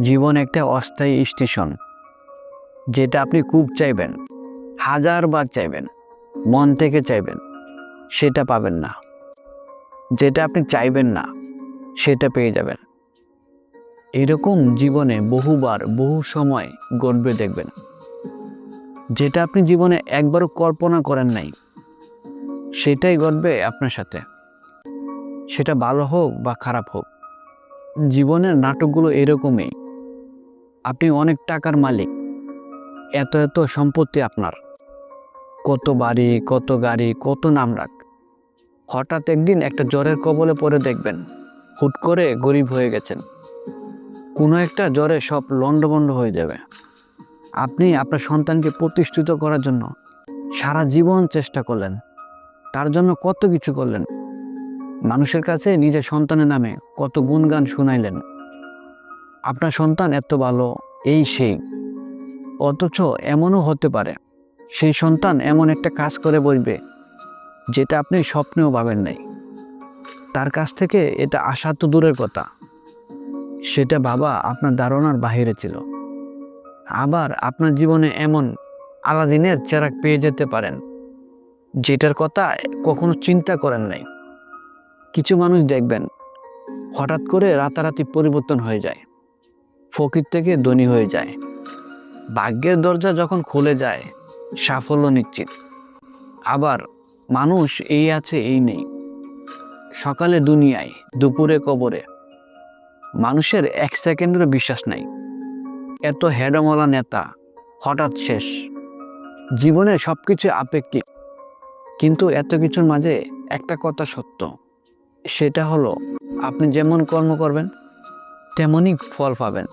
জীবন একটা অস্থায়ী স্টেশন, যেটা আপনি খুব চাইবেন, হাজারবার চাইবেন, মন থেকে চাইবেন, সেটা পাবেন না। যেটা আপনি চাইবেন না, সেটা পেয়ে যাবেন। এরকম জীবনে বহুবার, বহু সময় ঘটবে দেখবেন। যেটা আপনি জীবনে একবারও কল্পনা করেন নাই, সেটাই ঘটবে আপনার সাথে। সেটা ভালো হোক বা খারাপ হোক, জীবনের নাটকগুলো এরকমই। আপনি অনেক টাকার মালিক। এত এত সম্পত্তি আপনার। কত বাড়ি, কত গাড়ি, কত নাম রাখ। হঠাৎ একদিন একটা জ্বরের কবলে পড়ে দেখবেন, হুট করে গরিব হয়ে গেছেন। কোনো একটা জ্বরে সব লণ্ডভণ্ড হয়ে যাবে। আপনি আপনার সন্তানকে প্রতিষ্ঠিত করার জন্য সারা জীবন চেষ্টা করলেন। তার জন্য কত কিছু করলেন। মানুষের কাছে নিজের সন্তানের নামে কত গুণগান শুনাইলেন। আপনার সন্তান এত ভালো, এই সেই। অথচ এমনও হতে পারে, সেই সন্তান এমন একটা কাজ করে বসবে যেটা আপনি স্বপ্নেও ভাবেন নাই। তার কাছ থেকে এটা আশা তো দূরের কথা। সেটা বাবা আপনার ধারণার বাহিরে ছিল। আবার আপনার জীবনে এমন আলাদিনের চেরাক পেয়ে যেতে পারেন, যেটার কথা কখনো চিন্তা করেন নাই। কিছু মানুষ দেখবেন, হঠাৎ করে রাতারাতি পরিবর্তন হয়ে যায়। ফকির থেকে ধনী হয়ে যায়। ভাগ্যের দরজা যখন খুলে যায়, সাফল্য নিশ্চিত। আবার মানুষ এই আছে, এই নেই। সকালে দুনিয়ায়, দুপুরে কবরে। মানুষের এক সেকেন্ডেরও বিশ্বাস নাই। এত হেডমলা নেতা, হঠাৎ শেষ। জীবনের সব কিছু আপেক্ষিক। কিন্তু এত কিছুর মাঝে একটা কথা সত্য। সেটা হলো, আপনি যেমন কর্ম করবেন তেমনই ফল পাবেন।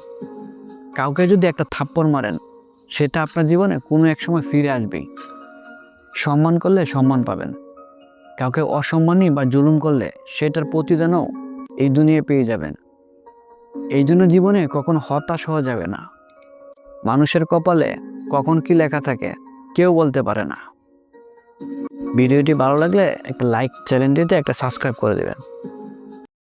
কাউকে যদি একটা থাপ্পড় মারেন, সেটা আপনার জীবনে কোনো এক সময় ফিরে আসবেই। সম্মান করলে সম্মান পাবেন। কাউকে অসম্মানী বা জুলুম করলে সেটার প্রতিদানও এই দুনিয়ায় পেয়ে যাবেন। এই জন্য জীবনে কখন হতাশ হওয়া যাবে না। মানুষের কপালে কখন কি লেখা থাকে কেউ বলতে পারে না। ভিডিওটি ভালো লাগলে একটা লাইক চ্যানেলটিতে একটা সাবস্ক্রাইব করে দেবেন।